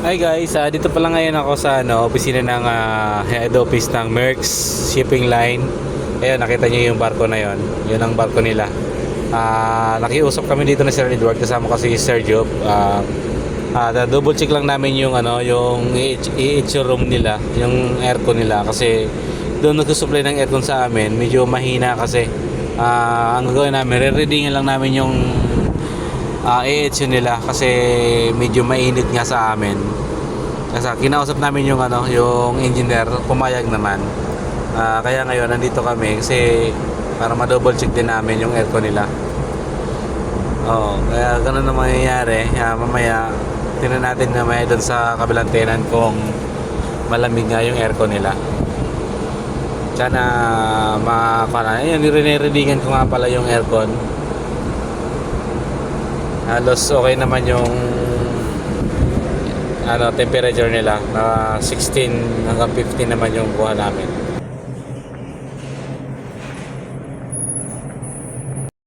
Hi guys, ah, dito pala ngayon ako sa ano, opisina ng ah, head office ng Merck's Shipping Line. Ayun, nakita niyo yung barko na yon. Yun ang barko nila. Ah, nakiusap kami dito na Sir Edward kasama kasi si Sir Job. Ah, ah, double check lang namin yung ano, yung EH room nila, yung aircon nila kasi doon nagsusupply ng aircon sa amin. Medyo mahina kasi. Ah, ang gagawin namin, re-readingin lang namin yung uh, AH nila kasi medyo mainit nga sa amin. Kasi kinausap namin yung ano, yung engineer, pumayag naman. Ah, kaya ngayon nandito kami kasi para ma-double check din namin yung aircon nila. Oo, kaya ganun na mangyayari. Ah, mamaya tingnan natin mamaya doon sa kabilang tenant kung malamig nga yung aircon nila. Sana makakana. Ayun, nire-readingan ko nga pala yung aircon halos okay naman yung ano temperature nila. Na 16 hanggang 15 naman yung kuha namin